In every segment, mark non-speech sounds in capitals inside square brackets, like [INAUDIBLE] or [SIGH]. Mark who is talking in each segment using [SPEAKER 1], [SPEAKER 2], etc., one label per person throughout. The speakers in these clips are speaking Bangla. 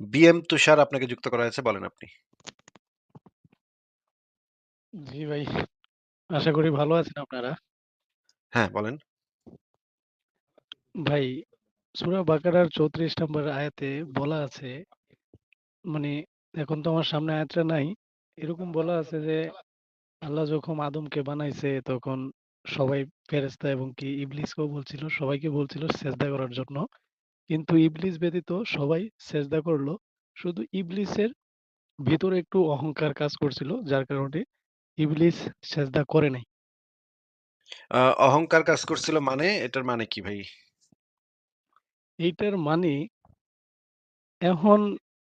[SPEAKER 1] বিএম তুষার আপনাকে যুক্ত করা হয়েছে বলেন আপনি।
[SPEAKER 2] জি ভাই। আশা করি ভালো আছেন আপনারা।
[SPEAKER 1] হ্যাঁ, বলেন।
[SPEAKER 2] ভাই, সূরা বাকারার ৩৪ নম্বর আয়াতে বলা আছে মানে এখন তো আমার সামনে আয়াতটা নাই। এরকম বলা আছে যে আল্লাহ যখন আদমকে বানাইছে তখন সবাই ফেরেশতা এবং কি ইবলিসকেও বলছিল সবাইকে বলছিল সেজদা করার জন্য। কিন্তু ইবলিস ব্যতীত সবাই সেজদা করল। শুধু ইবলিসের ভিতরে একটু অহংকার কাজ করছিল যার কারণে ইবলিস সেজদা করে নাই।
[SPEAKER 1] অহংকার কাজ করছিল মানে এটার মানে কি ভাই?
[SPEAKER 2] এইটার মানে এখন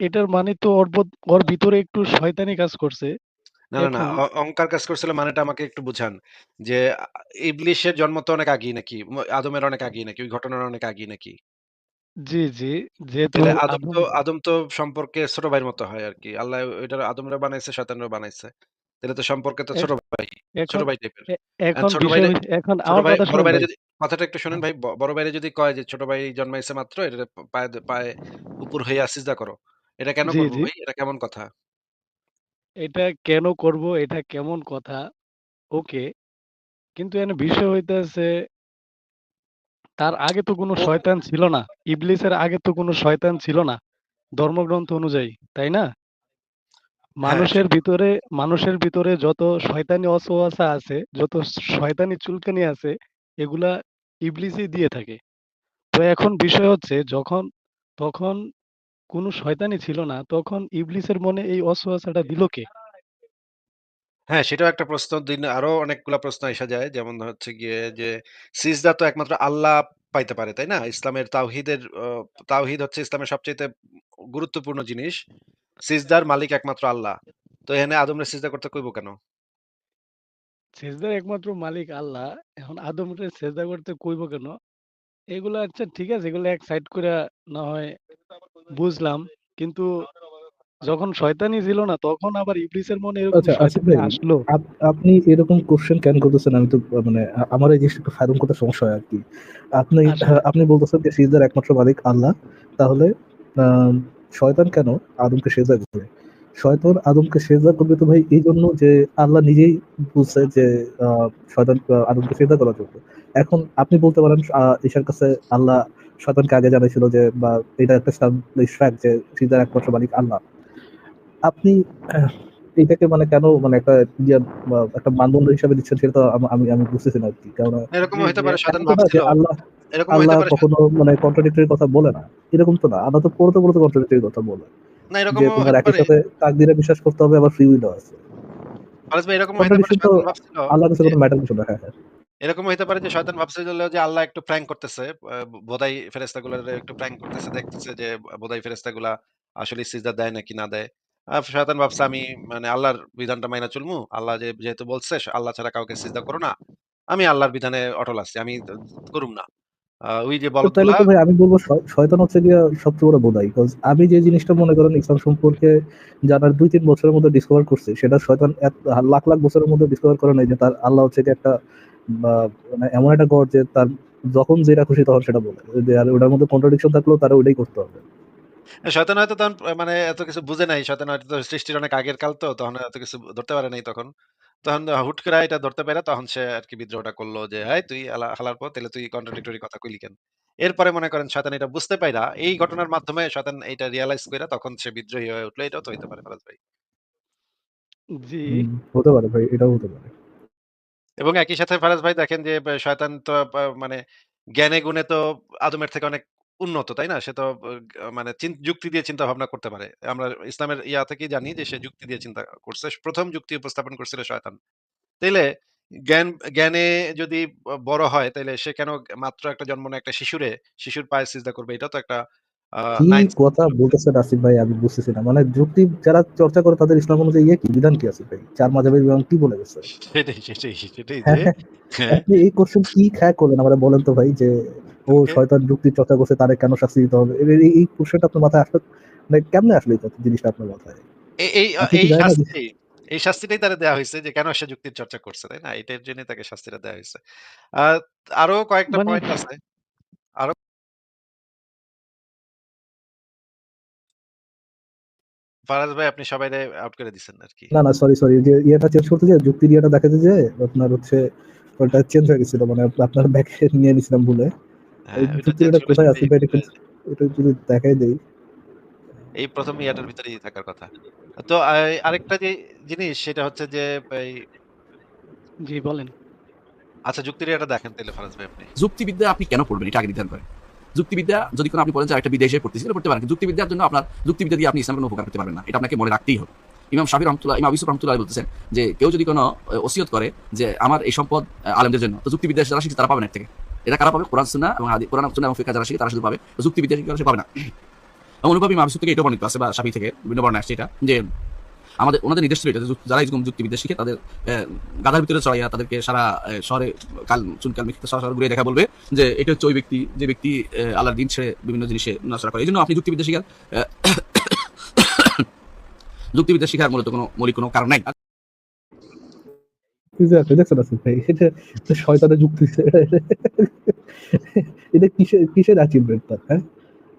[SPEAKER 2] এটার মানে তো ওর ওর ভিতরে একটু শয়তানি কাজ করছে।
[SPEAKER 1] না, না, না। অহংকার কাজ করছিল মানেটা আমাকে একটু বুঝান। যে আ ইবলিসের জন্ম তো অনেক আগেই নাকি? আদমের অনেক আগেই নাকি? ওই ঘটনার অনেক আগেই নাকি?
[SPEAKER 2] জি, জি। যেহেতু
[SPEAKER 1] তাইলে আদম তো আদম তো সম্পর্কে ছোট ভাইয়ের মতো হয় আরকি। আল্লাহ ওইটার আদমরে বানাইছে, শয়তানরে বানাইছে। তাইলে তো সম্পর্কে তো ছোট ভাই, ছোট
[SPEAKER 2] এখন
[SPEAKER 1] ভাই টাইপের।
[SPEAKER 2] এ
[SPEAKER 1] এখন
[SPEAKER 2] এখন
[SPEAKER 1] ছোট
[SPEAKER 2] বিষয়
[SPEAKER 1] ভাইরে
[SPEAKER 2] হইছে এখন
[SPEAKER 1] ছোট
[SPEAKER 2] আমার
[SPEAKER 1] ভাই
[SPEAKER 2] কথা
[SPEAKER 1] বড়
[SPEAKER 2] শুনুন
[SPEAKER 1] ভাইরে
[SPEAKER 2] ভাই।
[SPEAKER 1] যদি কথাটা একটু শোনেন
[SPEAKER 2] হ্যাঁ।
[SPEAKER 1] ভাই। ব বড় ভাইরে যদি কয় যে ছোট ভাই জন্মাইছে মাত্র এটারে প পায়ে দ পায়ে উপর হইয়া সিজদা করো। এটা কেন
[SPEAKER 2] জি,
[SPEAKER 1] করব
[SPEAKER 2] জি।
[SPEAKER 1] ভাই? এটা কেমন কথা?
[SPEAKER 2] এটা কেন করব? এটা কেমন কথা? ওকে। কিন্তু এখানে বিষয় হইতেছে তার আগে তো কোনো শয়তান ছিল না। ইবলিসের আগে তো কোন শয়তান ছিল না। ধর্মগ্রন্থ অনুযায়ী, তাই না?
[SPEAKER 1] হ্যাঁ,
[SPEAKER 2] মানুষের ভিতরে মানুষের ভিতরে যত শয়তানি অছুয়াশা আছে, যত শয়তানি চুলকানি আছে, এগুলা ইবলিসই দিয়ে থাকে। তো এখন বিষয় হচ্ছে যখন তখন কোনো শয়তানি ছিল না, তখন ইবলিসের মনে এই অছুয়াশাটা দিল কে?
[SPEAKER 1] হ্যাঁ, সেটাও একটা প্রশ্ন। দিন আরও অনেকগুলা প্রশ্ন আইসা যায়। যেমন হচ্ছে গিয়ে যে সিজদা তো একমাত্র আল্লাহ পাইতে পারে, তাই না? ইসলামের তাওহীদের তাওহীদ হচ্ছে ইসলামের সবচাইতে গুরুত্বপূর্ণ জিনিস। সিজদার মালিক একমাত্র আল্লাহ। তো এখানে আদমরে সিজদা করতে কইব কেন?
[SPEAKER 2] সেজদার একমাত্র মালিক আল্লাহ। এখন আদমরে সেজদা করতে কইব কেন? এগুলা আচ্ছা ঠিক আছে, এগুলো এক সাইড কইরা না হয় বুঝলাম। কিন্তু যখন শয়তানি ছিল না, তখন আবার ইবলিসের মনে এরকম
[SPEAKER 3] আচ্ছা ভাই,
[SPEAKER 2] আসলো?
[SPEAKER 3] আপনি এরকম কোয়েশ্চেন কেন করতেছেন? আমি তো মানে আমার এই জিনিসটা ফায়দন করতে সমস্যা হয় আরকি। আপনি আপনি বলতেছেন যে সিজদার একমাত্র মালিক আল্লাহ। তাহলে শয়তান কেন আদমকে সেজদা করবে? শয়তান আদমকে সেজদা করবে তো ভাই এইজন্য যে আল্লাহ নিজেই বলছে যে শয়তান আদমকে সেজদা করার জন্য। এখন আপনি বলতে পারেন আ ঈসার কাছে আল্লাহ শয়তানকে আগে জানাইছিল যে বা এটা একটা যে সিজদার একমাত্র মালিক আল্লাহ। আপনি এটাকে মানে কেন মানে একটা একটা মানদণ্ড হিসাবে দিচ্ছেন সেটা তো আমি আমি বুঝতেছি না আরকি। কেননা
[SPEAKER 2] জি,
[SPEAKER 1] এরকমও হইতে পারে
[SPEAKER 3] যে
[SPEAKER 1] ভাবছিল
[SPEAKER 3] আল্লাহ
[SPEAKER 1] এরকমও হইতে
[SPEAKER 3] আল্লাহ
[SPEAKER 1] পারে
[SPEAKER 3] কখনো মানে কন্ট্রাডিক্টরি কথা বলে না। এরকম তো না। আল্লাহ তো পড়তে, পড়তে কন্ট্রাডিক্টরি কথা বলে।
[SPEAKER 1] না
[SPEAKER 3] যে
[SPEAKER 1] এরকমও
[SPEAKER 3] তোমার
[SPEAKER 1] হইতে
[SPEAKER 3] একই
[SPEAKER 1] পারে।
[SPEAKER 3] সাথে তাকদীরে বিশ্বাস করতে হবে আবার ফ্রি উইল আছে।
[SPEAKER 1] ফারাজ ভাই এরকমও হইতে পারে
[SPEAKER 3] আল্লাহর কাছে
[SPEAKER 1] যে
[SPEAKER 3] কোন ম্যাটার কিছু না। হ্যাঁ, এরকম
[SPEAKER 1] এরকমও হইতে পারে যে শয়তান ভাবছিল যে আল্লাহ একটু প্র্যাঙ্ক করতেছে। বোধাই ফেরেশতাগুলারে একটু প্র্যাঙ্ক করতেছে। দেখতেছে যে বোধাই ফেরেশতাগুলা আসলে সিজদা দেয় নাকি না দেয়। শয়তান ভাবছে আমি মানে আল্লাহর বিধানটা মাইনা চলমু। আল্লাহ যে যেহেতু বলছে আল্লাহ ছাড়া কাউকে সিজদা করো না। আমি আল্লাহর বিধানে অটল আছি। আমি করুম না। ওই যে
[SPEAKER 3] তো তাইলে
[SPEAKER 1] বলদগুলা
[SPEAKER 3] তো ভাই আমি বলব শয়তান হচ্ছে গিয়া সবচেয়ে বড় বোধাই। কজ আমি যে জিনিসটা মনে করেন ইসলাম সম্পর্কে জানার ২-৩ বছরের মধ্যে ডিসকভার করছি সেটা শয়তান লাখ, লাখ বছরের মধ্যে ডিসকভার করে নাই যে তার আল্লাহ হচ্ছে একটা মানে এমন একটা গড যে তার যখন যেটা খুশি তখন সেটা বলে। আর ওটার মধ্যে কন্ট্রাডিকশন থাকলেও তারা ওইটাই করতে হবে।
[SPEAKER 1] শয়তান হয়তো তখন মানে এত কিছু বুঝে নাই। শয়তান হয়তো তো সৃষ্টির অনেক আগের কাল তো তখন এত কিছু ধরতে পারে নাই তখন। তখন হুট করে এটা ধরতে পেরে তখন সে আরকি বিদ্রোহটা করল যে, "এই তুই আলা হালার পর তাইলে তুই কন্ট্রাডিক্টরি কথা কইলি কেন?" এরপরে মনে করেন শয়তান এটা বুঝতে পাইরা এই ঘটনার মাধ্যমে শয়তান এইটা রিয়ালাইজ কইরা তখন সে বিদ্রোহী হয়ে উঠল। এটাও তো হইতে পারে ফারাজ ভাই।
[SPEAKER 2] জি।
[SPEAKER 3] হুম, হতে পারে ভাই, এটাও হতে পারে।
[SPEAKER 1] এবং একই সাথে ফারাজ ভাই দেখেন যে শয়তান তো মানে জ্ঞানে গুণে তো আদমের থেকে অনেক উন্নত, তাই না? সে তো মানে যুক্তি দিয়ে চিন্তা ভাবনা করতে পারে। আমরা ইসলামের ইয়া থেকেই জানি যে সে যুক্তি দিয়ে চিন্তা করছে। প্রথম যুক্তি উপস্থাপন করছিল শয়তান। তাইলে জ্ঞান জ্ঞানে যদি বড় হয় তাহলে সে কেন মাত্র একটা জন্ম একটা শিশুরে শিশুর পায়ে সিজদা করবে? এটা তো একটা
[SPEAKER 3] কি কথা বলতেছেন আসিফ ভাই আমি বুঝতেছি না। মানে যুক্তি যারা চর্চা করে তাদের ইসলাম অনুযায়ী ইয়ে কি বিধান কি আসিফ ভাই? ৪ মাযহাবের ইমাম কি বলে গেছে? [LAUGHS]
[SPEAKER 1] সেটাই, সেটাই, সেটাই যে
[SPEAKER 3] হ্যাঁ, হ্যাঁ। আপনি এই কোয়েশ্চেন কি খায়া করলেন আমারে বলেন তো ভাই যে ও শয়তান যুক্তির চর্চা করছে তারে কেন শাস্তি দিতে হবে? এই এই এই আপনার মাথায় আসলো মানে কেমনে আসলো এই জিনিসটা আপনার মাথায়?
[SPEAKER 1] এই এই
[SPEAKER 3] কি
[SPEAKER 1] এই শাস্তিটাই তারা দেওয়া হয়েছে যে কেন সে যুক্তির চর্চা করছে, তাই না? এটার জন্যই তাকে শাস্তিটা দেয়া হয়েছে আরও কয়েকটা
[SPEAKER 2] মানে
[SPEAKER 1] পয়েন্ট আছে। আরও ফারাজ ভাই আপনি সবাইরে আউট করে দিছেন আরকি।
[SPEAKER 3] না, না সরি, সরি যে ইয়েটা চেঞ্জ করতে যেয়ে যুক্তির ইয়েটা দেখাতে যে আপনার হচ্ছে ওটা চেঞ্জ হয়ে গেছিল। মানে আপ আপনার ব্যাকে নিয়ে নিছিলাম ভুলে।
[SPEAKER 1] হ্যাঁ, করে
[SPEAKER 3] কোথায় আছে বা এটা যদি দেখাই দেই।
[SPEAKER 1] এই ১ম ইয়াটার ভিতরেই থাকার কথা। তো আরেকটা যে জিনিস সেটা হচ্ছে যে
[SPEAKER 2] জি বলেন।
[SPEAKER 1] আচ্ছা যুক্তির ইয়েটা দেখেন তাইলে ফারাজ ভাই আপনি।
[SPEAKER 4] যুক্তিবিদ্যা আপনি কেন পড়বেন এটা আগে নির্ধারণ করেন। যুক্তিবিদ্যা যদি কোনো আপনি বলেন যে একটা বিদেশে পড়তেছি তাহলে পড়তে পারেন। যুক্তিবিদ্যার জন্য আপনার যুক্তিবিদ্যা দিয়ে আপনি ইসলামের কোনো উপকার করতে পারবেন না। এটা আপনাকে মনে রাখতেই হবে। ইমাম শাফি রহমাতুল্লাহ ইমাম ইউসুফ রহমাতুল্লাহ বলতেছেন যে কেউ যদি কোনো ওসিয়ত করে যে আমার এই সম্পদ আলেমদের জন্য, তো যুক্তিবিদ্যা যারা শিখছে তারা পাবে না এর থেকে। এটা কারা পাবে? কোরআন, সুন্নাহ এবং হাদি কোরআন সুন্নাহ এবং ফিকহ যারা শিখে তারা শুধু পাবে। যুক্তিবিদ্যা শিখে পাবে না। এবং অনুভব ইমাম ইউসুফ থেকে এটাও বর্ণিত আছে বা শাফি থেকে বিভিন্ন বর্ণনা আসছে এটা, যে আমাদের, ওনাদের নির্দেশ ছিল এটা যারা এরকম যুক্তিবিদ্যা শিখে তাদের গাধার ভিতরে চড়াইয়া তাদেরকে সারা শহরে কাল, চুনকাল মিথ্যা শহর শহর ঘুরিয়ে দেখা বলবে যে এটা হচ্ছে ওই ব্যক্তি, যে ব্যক্তি আল্লাহর দিন ছেড়ে বিভিন্ন জিনিসে নড়াচড়া করে। এজন্য আপনি যুক্তিবিদ্যা শিখার [COUGHS] যুক্তিবিদ্যা শিখার মূলত কোনো মৌলিক কোনো কারণ নাই।
[SPEAKER 3] এটা এটা কিসের কিসের অ্যাচিভমেন্ট তার হ্যাঁ?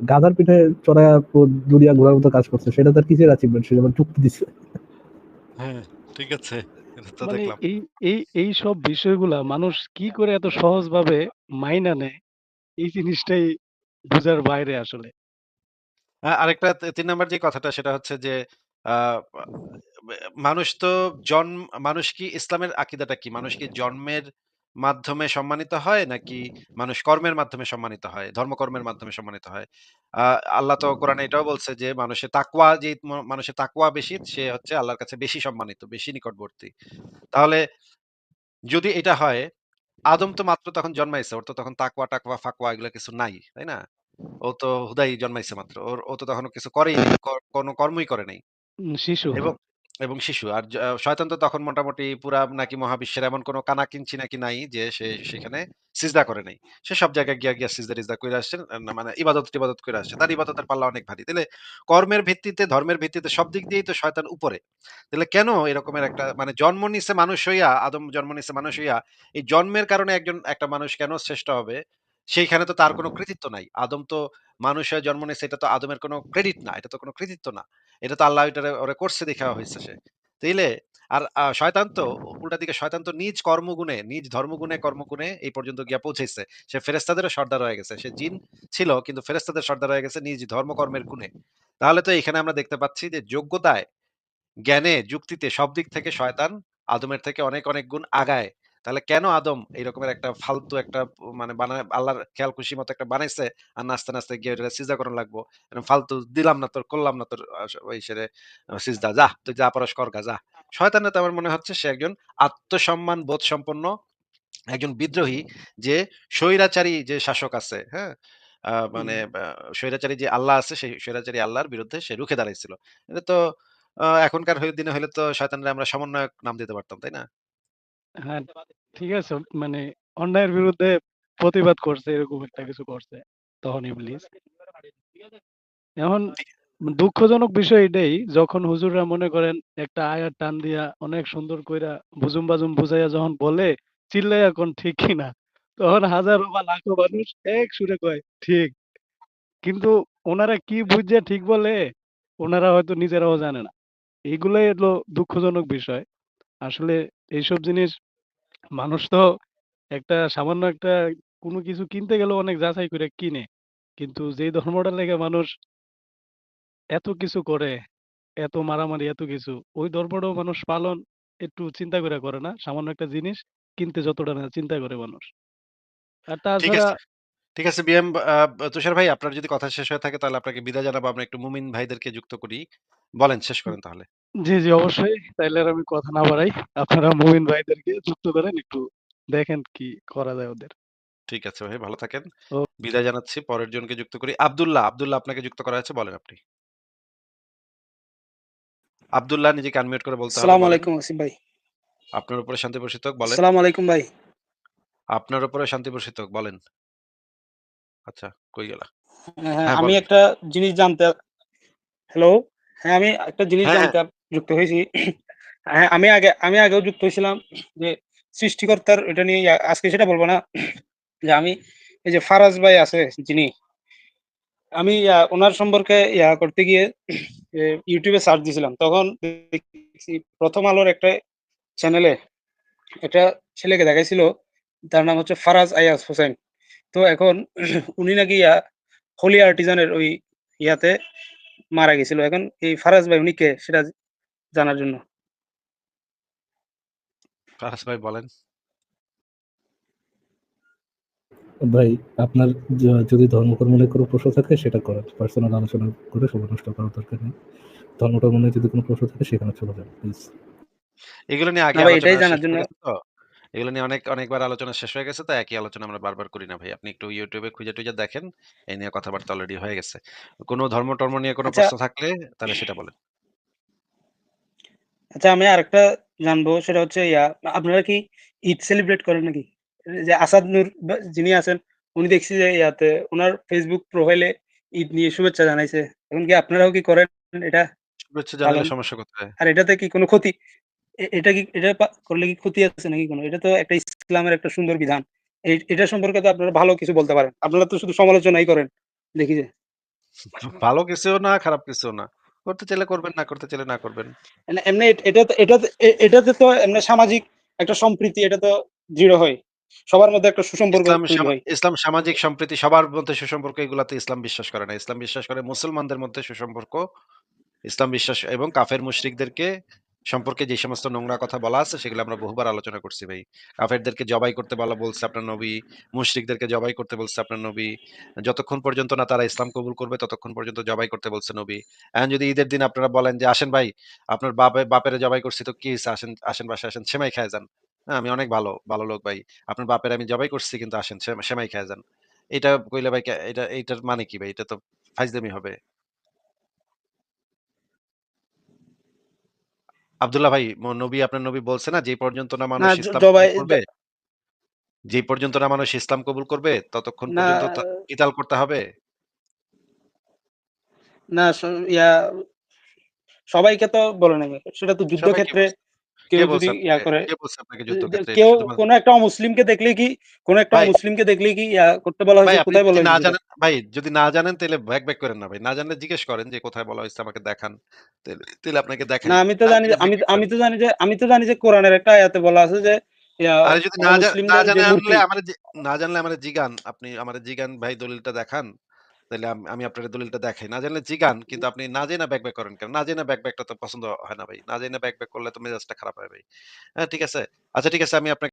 [SPEAKER 3] গাধার পিঠে চড়াইয়া ও দুনিয়া ঘোরার মতো কাজ করছে সেটা তার কিসের অ্যাচিভমেন্ট সে যেমন যুক্তি দিচ্ছে।
[SPEAKER 1] হ্যাঁ, ঠিক আছে।
[SPEAKER 2] মানে
[SPEAKER 1] দেখলাম।
[SPEAKER 2] এই এই এইসব বিষয়গুলা মানুষ কি করে এত সহজভাবে মাইনা নেয় এই জিনিসটাই বুঝার বাইরে আসলে।
[SPEAKER 1] আ আরেকটা তে ৩ নাম্বার যে কথাটা সেটা হচ্ছে যে মানুষ তো জন্ম মানুষ কি ইসলামের আকিদাটা কি? মানুষ কি জন্মের মাধ্যমে সম্মানিত হয় নাকি মানুষ কর্মের মাধ্যমে সম্মানিত হয়? ধর্মকর্মের মাধ্যমে সম্মানিত হয়? আল্লাহ তো কোরআনে এটাও বলছে যে মানুষের তাকওয়া যে মানুষের তাকওয়া বেশি সে হচ্ছে আল্লাহর কাছে বেশি সম্মানিত, বেশি নিকটবর্তী। তাহলে যদি এটা হয় আদম তো মাত্র তখন জন্মাইছে। ওর তো তখন তাকুয়া টাকুয়া ফাকওয়া এগুলা কিছু নাই। তাই না? ও তো হুদাই জন্মাইছে মাত্র। ওর ও তো তখনো কিছু করেই। কোনো কর্মই করে নাই।
[SPEAKER 2] শিশু।
[SPEAKER 1] এবং এবং শিশু। আর শয়তান তো তখন মোটামুটি পুরা নাকি মহাবিশ্বের এমন কোন কানাকিঞ্চি নাকি নাই যে সে সেখানে সিজদা করে নাই। সে সব জায়গায় গিয়া, গিয়া সিজদা-টিজদা কইরা আসছে। মানে ইবাদত-টিবাদত করে আসছে। তার ইবাদতের পাল্লা অনেক ভারী। তাহলে কর্মের ভিত্তিতে, ধর্মের ভিত্তিতে সব দিক দিয়েই তো শয়তান উপরে। তাইলে কেন এরকমের একটা মানে জন্ম নিছে মানুষ হইয়া, আদম জন্ম নিছে মানুষ হইয়া, এই জন্মের কারণে একজন একটা মানুষ কেন শ্রেষ্ঠ হবে? সেইখানে তো তার কোনো কৃতিত্ব নাই। আদম তো মানুষ হয়ে জন্ম নিছে এটা তো আদমের কোন ক্রেডিট না। এটা তো কোন কৃতিত্ব না। এটা তো আল্লাহ এটারে ওরে করছে দেইখা হইছে সে। তাইলে আর শয়তান তো উল্টা দিকে শয়তান তো নিজ কর্মগুণে, নিজ ধর্মগুণে, কর্মগুণে এই পর্যন্ত গিয়া পৌঁছাইছে। সে ফেরেশতাদেরও সর্দার হয়ে গেছে। সে জিন ছিল কিন্তু ফেরেস্তাদের সর্দার হয়ে গেছে নিজ ধর্মকর্মের গুণে। তাহলে তো এখানে আমরা দেখতে পাচ্ছি যে যোগ্যতায়, জ্ঞানে, যুক্তিতে সব দিক থেকে শয়তান আদমের থেকে অনেক, অনেক গুণ আগায়। তাহলে কেন আদম এই রকমের একটা ফালতু একটা মানে বানায় আল্লাহর খেয়াল খুশি মতো একটা বানাইছে আর নাচতে, নাচতে গিয়ে ওটারে সিজদা করান লাগবো। ফালতু দিলাম না তোর, করলাম না তোর ওই সেরে সিজদা। যা তুই যা পারস কর গা যা। শয়তানের তো আমার মনে হচ্ছে সে একজন আত্মসম্মান বোধ সম্পন্ন একজন বিদ্রোহী যে স্বৈরাচারী যে শাসক আছে, হ্যাঁ? মানে স্বৈরাচারী যে আল্লাহ আছে সেই স্বৈরাচারী আল্লাহর বিরুদ্ধে সে রুখে দাঁড়াইছিল। এটা তো এখনকার দিনে হলে তো শয়তানরা আমরা সমন্বয়ক নাম দিতে পারতাম, তাই না?
[SPEAKER 2] হ্যাঁ, ঠিক আছে। মানে অন্যায়ের বিরুদ্ধে প্রতিবাদ করছে এরকম একটা কিছু করছে। তখন ইবলিস। এখন দুঃখজনক বিষয় এটাই যখন হুজুররা মনে করেন একটা আয়াত টান দিয়া অনেক সুন্দর কইরা বুজুম-বাজুম বুঝাইয়া যখন বলে চিল্লাইয়া কোন ঠিক কিনা? তখন হাজারো বা লাখো মানুষ এক সুরে কয় ঠিক। কিন্তু ওনারা কি বুইঝা ঠিক বলে ওনারা হয়তো নিজেরাও জানে না। এগুলাই হলো দুঃখজনক বিষয়। আসলে এইসব জিনিস মানুষ তো একটা সামান্য একটা কোনো কিছু কিনতে গেলেও অনেক যাচাই করে কিনে। কিন্তু যেই ধর্মটার লেগে মানুষ এত কিছু করে, এত মারামারি, এত কিছু, ওই ধর্মটাও মানুষ পালন একটু চিন্তা কইরা করে না। সামান্য একটা জিনিস কিনতে যতটা না চিন্তা করে মানুষ। আর
[SPEAKER 1] ঠিক
[SPEAKER 2] তাছাড়া
[SPEAKER 1] আছে। ঠিক আছে বিএম আ তুষার ভাই আপনার যদি কথা শেষ হয়ে থাকে তাহলে আপনাকে বিদায় জানাব। আমরা একটু মুমিন ভাইদেরকে যুক্ত করি। বলেন শেষ করেন তাহলে।
[SPEAKER 2] জি, জি অবশ্যই। তাইলে আর আমি কথা না বাড়াই। আপনারা মুমিন ভাইদেরকে যুক্ত করেন একটু দেখেন কি করা যায় ওদের।
[SPEAKER 1] ঠিক আছে ভাই ভালো থাকেন।
[SPEAKER 2] ও
[SPEAKER 1] বিদায় জানাচ্ছি। পরের জনকে যুক্ত করি। আব্দুল্লাহ, আব্দুল্লাহ আপনাকে যুক্ত করা হয়েছে বলেন আপনি। আব্দুল্লাহ নিজেকে আনমিউট করে বলতে হবে
[SPEAKER 5] আসসালামু
[SPEAKER 1] বলেন।
[SPEAKER 5] আলাইকুম আসিফ ভাই।
[SPEAKER 1] আপনার উপরে শান্তি বর্ষিত হোক বলেন।
[SPEAKER 5] আসসালামু আলাইকুম ভাই।
[SPEAKER 1] আপনার উপরে শান্তি বর্ষিত হোক বলেন। আচ্ছা, কই গেলা?
[SPEAKER 5] হ্যাঁ, হ্যাঁ
[SPEAKER 1] হ্যাঁ,
[SPEAKER 5] আমি
[SPEAKER 1] বলেন।
[SPEAKER 5] একটা জিনিস জানতে হ্যালো? হ্যাঁ, আমি একটা জিনিস
[SPEAKER 1] হ্যাঁ।
[SPEAKER 5] জানতে যুক্ত হয়েছি। হ্যাঁ, আমি আগে আমি আগেও যুক্ত হয়েছিলাম যে সৃষ্টিকর্তার এটা নিয়ে আজকে সেটা বলব না। যে আমি এই যে ফারাজ ভাই আছে যিনি আমি উনার সম্পর্কে ইয়া করতে গিয়ে ইউটিউবে সার্চ দিছিলাম। তখন 'প্রথম আলোর' একটা চ্যানেলে একটা ছেলেকে দেখাইছিল। তার নাম হচ্ছে ফারাজ আইয়াজ হোসেন। তো এখন উনি নাকি ইয়া হোলি আর্টিজানের ওই ইয়াতে মারা গেছিল। এখন এই ফারাজ ভাই উনি কে? সেটা জানার জন্য।
[SPEAKER 1] ফারাজ ভাই বলেন।
[SPEAKER 3] ভাই আপনার যদি ধর্ম-কর্ম নিয়ে কোনো প্রশ্ন থাকে সেটা করেন। পার্সোনাল আলোচনা করে সময় নষ্ট করার দরকার নেই। ধর্ম-টর্ম নিয়ে যদি কোনো প্রশ্ন থাকে সেখানে চলে যান প্লিজ।
[SPEAKER 1] এগুলো নিয়ে আগে
[SPEAKER 5] এটাই জানার জন্য
[SPEAKER 1] এগুলো নিয়ে অনেক অনেকবার আলোচনা শেষ হয়ে গেছে তো একই আলোচনা আমরা বারবার করি না ভাই। আপনি একটু ইউটিউবে খুঁজে টুজে দেখেন। এই নিয়ে কথাবার্তা অলরেডি হয়ে গেছে। কোনো ধর্ম-টর্ম নিয়ে কোনো
[SPEAKER 5] আচ্ছা
[SPEAKER 1] প্রশ্ন থাকলে তাহলে সেটা বলেন।
[SPEAKER 5] আচ্ছা আমি আরেকটা জানব সেটা হচ্ছে ইয়া আপনারা কি ঈদ সেলিব্রেট করেন নাকি? যে আসাদ নূর যিনি আছেন উনি দেখছি যে ইয়াতে উনার Facebook প্রোফাইলে ঈদ নিয়ে শুভেচ্ছা জানাইছে। এখন কি আপনারাও কি করেন এটা?
[SPEAKER 1] শুভেচ্ছা জানালে সমস্যা কোথায়?
[SPEAKER 5] আর এটাতে কি কোনো ক্ষতি এটা কি এটা করলে কি ক্ষতি আছে নাকি কোনো? এটা তো একটা ইসলামের একটা সুন্দর বিধান। এটা সম্পর্কে তো আপনারা ভালো কিছু বলতে পারেন। আপনারা তো শুধু সমালোচনাই করেন। দেখি যে।
[SPEAKER 1] ভালো কিছু না, খারাপ কিছু না। করতে চাইলে করবেন, না করতে চাইলে না করবেন।
[SPEAKER 5] মানে এমনি এটা এটা এটাতে তো এমনি সামাজিক একটা সম্প্রীতি এটা তো দৃঢ় হয়। সবার মধ্যে একটা সুসম্পর্ক।
[SPEAKER 1] ইসলাম সামাজিক সম্প্রীতি সবার মধ্যে সুসম্পর্ক এগুলাতে ইসলাম বিশ্বাস করে না। ইসলাম বিশ্বাস করে মুসলমানদের মধ্যে সুসম্পর্ক। ইসলাম বিশ্বাস এবং কাফের মুশরিকদেরকে সম্পর্কে যে সমস্ত নোংরা কথা বলা আছে সেগুলো আমরা বহুবার আলোচনা করছি ভাই। কাফেরদেরকে জবাই করতে বলা বলছে আপনার নবী, মুশরিকদেরকে জবাই করতে বলছে আপনার নবী। যতক্ষণ পর্যন্ত না তারা ইসলাম কবুল করবে ততক্ষণ পর্যন্ত জবাই করতে বলছে নবী। এখন যদি ঈদের দিন আপনারা বলেন যে, "আসেন ভাই, আপনার বাপে বাপেরে জবাই করছি তো কি আসেন আসেন বাসায় আসেন, সেমাই খায় যান।" হ্যাঁ, আমি অনেক ভালো, ভালো লোক ভাই। আপনার বাপের আমি জবাই করছি কিন্তু আসেন সেমাই খায়া যান। এটা কইলে ভাই এটা এইটার মানে কি ভাই? এটা তো ফাইজলামি হবে। আব্দুল্লাহ ভাই, নবী আপনার নবী বলছে না যে পর্যন্ত না মানুষ ইসলাম করবে যে পর্যন্ত না মানুষ ইসলাম কবুল করবে ততক্ষণ পর্যন্ত কিতাল করতে হবে?
[SPEAKER 5] না ইয়া সবাইকে তো বলে নাই। সেটা তো যুদ্ধক্ষেত্রে কেউ যদি ইয়া করে কেউ কোনো একটা অমুসলিমকে দেখলেই কি কোনো একটা অমুসলিমকে দেখলেই কি ইয়া করতে বলা
[SPEAKER 1] ভাই
[SPEAKER 5] হয়েছে?
[SPEAKER 1] আপনি
[SPEAKER 5] কোথায় বলা
[SPEAKER 1] না জানেন ভাই যদি না জানেন তাইলে ব্যাক, ব্যাক করেন না ভাই। না জানলে জিজ্ঞেস করেন যে কোথায় বলা হয়েছে আমাকে দেখান। আপনাকে
[SPEAKER 5] না আমি তো জানি আমি আমি তো জানি যে আমি তো জানি যে কোরআনের একটা আয়াতে বলা আছে যে
[SPEAKER 1] আরে যদি না না
[SPEAKER 5] অমুসলিমদের যে
[SPEAKER 1] জানে
[SPEAKER 5] মূর্তি
[SPEAKER 1] আনলে আমারে জি না জানলে আমারে জিগান। আপনি আমারে জিগান ভাই দলিলটা দেখান। আম আমি আপনার দলিলটা দেখাই। না জানলে জিগান কিন্তু আপনি না জেনে ব্যাক, ব্যাক করেন কেন? না জেনে ব্যাক, ব্যাকটা তো পছন্দ হয় না ভাই। না জেনে ব্যাক, ব্যাক করলে তো মেজাজটা খারাপ হয় ভাই। হ্যাঁ, ঠিক আছে। আচ্ছা ঠিক আছে আমি আপনাকে